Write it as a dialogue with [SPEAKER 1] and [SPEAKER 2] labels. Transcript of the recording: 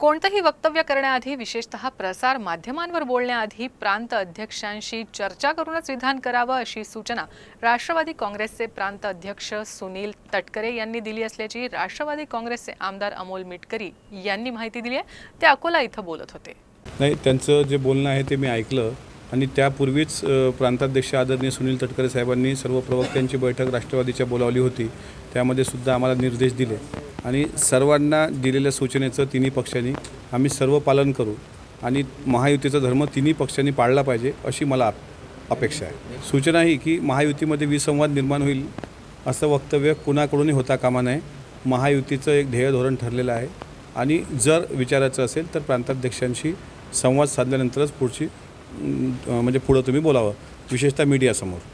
[SPEAKER 1] कोणतंही वक्तव्य करण्याआधी विशेषतः प्रसार माध्यमांवर बोलण्याआधी प्रांत अध्यक्षांशी चर्चा करूनच विधान करावं अशी सूचना राष्ट्रवादी काँग्रेसचे प्रांत अध्यक्ष सुनील तटकरे यांनी दिली असल्याची राष्ट्रवादी काँग्रेसचे आमदार अमोल मिटकरी यांनी माहिती दिली आहे. ते अकोला इथं बोलत होते.
[SPEAKER 2] नाही त्यांचं जे बोलणं आहे ते मी ऐकलं आणि त्यापूर्वीच प्रांताध्यक्ष आदरणीय सुनील तटकरे साहेबांनी सर्व प्रवक्त्यांची बैठक राष्ट्रवादीच्या बोलावली होती. त्यामध्ये सुद्धा आम्हाला निर्देश दिले. आणि सर्वांना दिलेल्या सूचनेचं तिन्ही पक्षांनी आम्ही सर्व पालन करू आणि महायुतीचा धर्म तिन्ही पक्षांनी पाळला पाहिजे अशी मला अपेक्षा आहे. सूचना ही की महायुतीमध्ये विसंवाद निर्माण होईल असं वक्तव्य कुणाकडूनही होता कामा नये. महायुतीचं एक ध्येय धोरण ठरलेलं आहे आणि जर विचारायचं असेल तर प्रांताध्यक्षांशी संवाद साधल्यानंतरच पुढची म्हणजे पुढं तुम्ही बोलावं विशेषतः मीडियासमोर.